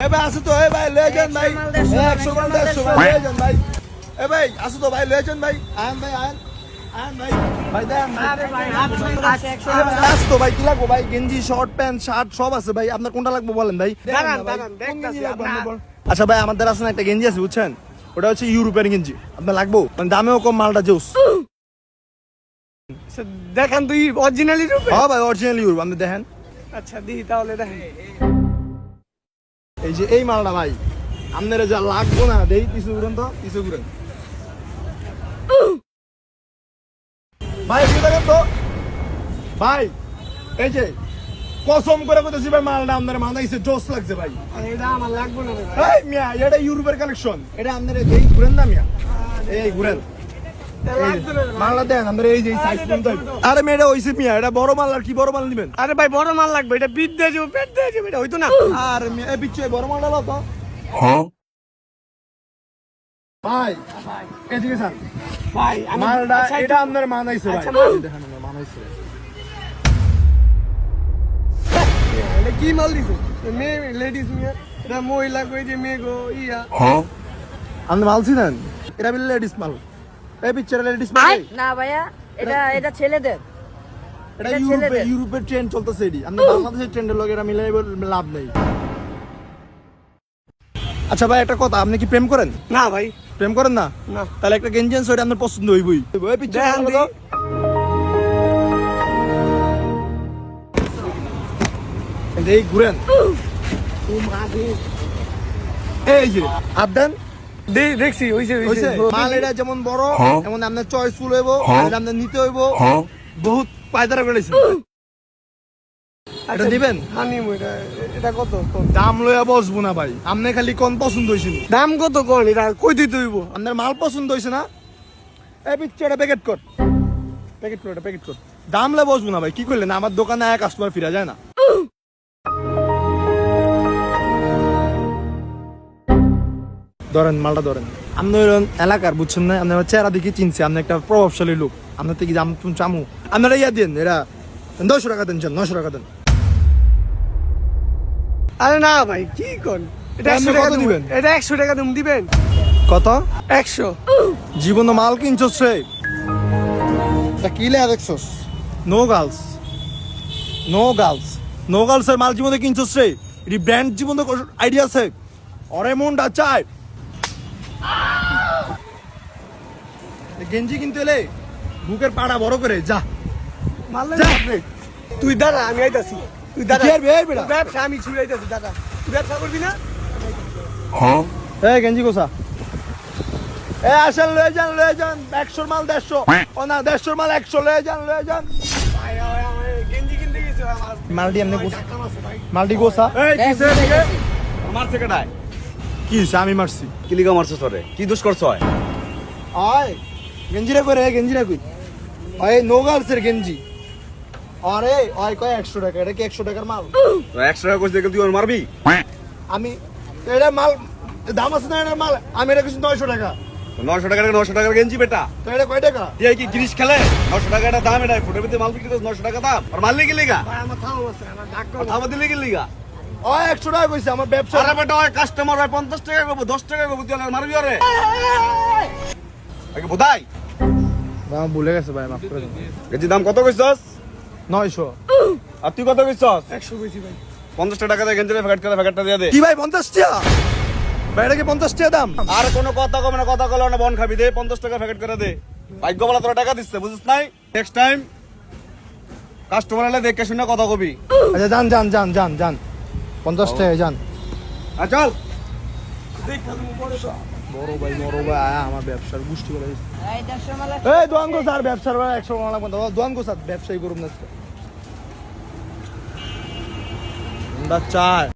এ ভাই আসো তো এ ভাই লয়ে যান ভাই। মাল, মাল, লয়ে যান ভাই। এ ভাই আসো তো লয়ে যান আন আন আপনার কোনটা লাগবে বলেন ভাই? আচ্ছা ভাই আমাদের আছে না একটা গেঞ্জি আছে বুঝছেন? ওটা হচ্ছে ইউরোপের গেঞ্জি। আপনার লাগবো? মানে দামেও কম মালটা জোস। দেখান তুই অরিজিনালি হ্যাঁ ভাই অরিজিনাল ইউরোপ। আপনি দেখেন। আচ্ছা দিই তাহলে দেখেন। এই যে এই মালটা ভাই আপনারা যা লাগবো না দেই কিছু ঘুরেন তো কিছু ঘুরেন। ভাই একটু দেখেন তো। ভাই এই যে কসম করে কইতেছি ভাই মালটা আপনার মাথাইছে জোস লাগছে ভাই। এটা আমার লাগবে না ভাই। মিয়া এটা ইউরোপের কালেকশন এটা আপনারা দেই ঘুরেন না মিয়া। এই ঘুরেন। আরে মেয়ে এটা মিয়া এটা বড় মাল আর কি বড় মাল দিবেন আরে ভাই বড় মাল লাগবে এটা বিট দিয়ে যাব পেট দিয়ে যাব এটা হইতো না। আর বিচ্ছু এই বড় মালটা তো। ভাই এদিকে স্যার ভাই মালটা আচ্ছা, এটা আপনার মানাইছে ভাই। আচ্ছা, মানাইছে কি মাল দিছো? মেয়ে লেডিস মেয়ে। এটা মহিলা কই যে মেয়ে গো ইয়া। আপনি মাল ছিলেন? এটা বিল লেডিস মাল। এই পিকচারে লেডিস মাল না ভাইয়া এটা এটা ছেলেদের। এটা এটা ইউরোপে ইউরোপের ট্রেন্ড চলতেছে এডি আপনি বাংলাদেশের ট্রেন্ডের লগে এটা মিলাই লাভ নেই। আচ্ছা ভাই একটা কথা আপনি কি প্রেম করেন? না ভাই। প্রেম করেন না? না। তাহলে একটা গেঞ্জেন্স ওইটা আপনার পছন্দ হইবই। ওই পিকচার দেখান এই ঘুরেন এই যে আবদান। দেখছি হইছে হইছে। হইছে? মাল এটা যেমন বড় এমন আপনার চয়েসফুল হইব এটা আপনার নিতে হইব। বহুত পায়দারা করেছে এটা দিবেন? হানি এটা এটা কত? দাম লইয়া বসবো না ভাই। আপনি খালি কোন পছন্দ হয়েছিল দাম কত কোন? এটা কই দিতে হইব? আপনার মাল পছন্দ হয়েছে না? এই পিচ্ছে এটা প্যাকেট কর। প্যাকেট কর এটা প্যাকেট কর। দাম লে বসবো না ভাই কি করলেন? আমার দোকানে এক কাস্টমার ফিরা যায় না। ধরেন মালটা ধরেন। আপনি হইলেন এলাকার বুঝছেন না? আপনার চেহারা দেখে চিনছে আপনি একটা প্রভাবশালী লোক। আপনার থেকে জাম চামু? আপনারা ইয়া দেন এরা দশশো টাকা দেন চান নশো টাকা দেন। আরে না ভাই কি কোন? এটা 100 টাকা কত দিবেন? এটা 100 টাকা তুমি দিবেন? কত? 100 জীবন মাল কিনছস রে। তা কি লে দেখছস? No girls no girls no girls এর মাল জীবনে কিনছস রে। এটি ব্র্যান্ড জীবনে আইডিয়া আছে। অরে মনটা চায়। গেঞ্জি কিনতে এলে বুকের পাড়া বড় করে যা। মারলে যা। তুই দাঁড়া আমি আইতাছি। তুই দাঁড়া। ব্যবসা আমি ছুড়াইতাছি দাদা তুই ব্যবসা করবি না? গেঞ্জি কোসা এ আসেন লয়ে যান লয়ে যান। একশোর মাল দেড়শো। ও না দেড়শোর মাল একশো লয়ে যান লয়ে যান। ভাই ভাই, গেঞ্জি কিনতে গেছে আমার মালটি এমনি ভাই, গোসা টাকা মালটি গোসা আমার থেকে কি আমি মারছি। কিলিগা মারছো সরে কি দোষ করছ? হয় আয়। গেঞ্জিরা করে গেঞ্জিরা কই? আয় নো গার্লসের গেঞ্জি। আরে আয় কয় একশো টাকা? এটা কি একশো টাকার মাল? একশো টাকা করছে তুই ওর মারবি? আমি এটা মাল দাম আছে না এটার মাল? আমি এটা কিছু নয়শো টাকা। নশো টাকা নশো টাকার গেঞ্জি বেটা। তো এটা কয় টাকা? তুই কি গিরিশ খেলে? নশো টাকা এটা দাম এটা ফুটের ভিতরে মাল বিক্রি করছিস নশো টাকা দাম। আর মারলি কি লিগা? ভাই আমার থাম আছে আমার ডাক করো। আমার দিলি কি লিগা ও একশো টাকা কইছে আমার ব্যবসা আরে বেটা ওই কাস্টমার হয় পঞ্চাশ টাকা করব দশ টাকা করব তুই আর মারবি আরে? আগে বোধাই। আমার ভুলে গেছে ভাই মাফ করে গেঞ্জি দাম কত কইছস? নয়শো। আর তুই কত কইছস? একশো বেশি ভাই। পঞ্চাশ টাকা দিয়ে গেঞ্জি প্যাকেট করে প্যাকেটটা দিয়ে দে। কি ভাই পঞ্চাশ টাকা ভাই এটা কি পঞ্চাশ টাকা দাম? আর কোনো কথা কমে না কথা কলো না বন খাবি দে পঞ্চাশ টাকা প্যাকেট করে দে। ভাগ্য বলা তোরা টাকা দিচ্ছে বুঝিস নাই? নেক্সট টাইম কাস্টমার এলে দেখে শুনে কথা কবি। আচ্ছা যান যান যান যান যান। পঞ্চাশ টাকা যান। আর চল। বড় ভাই বড় ভাই আয়া আমার ব্যবসার গোষ্ঠী করে দিছে। এই দেড়শো মাল এই দোয়ান গো স্যার ব্যবসার বেলা একশো টাকা লাগবে দোয়ান গো স্যার ব্যবসায়ী করুন না চায়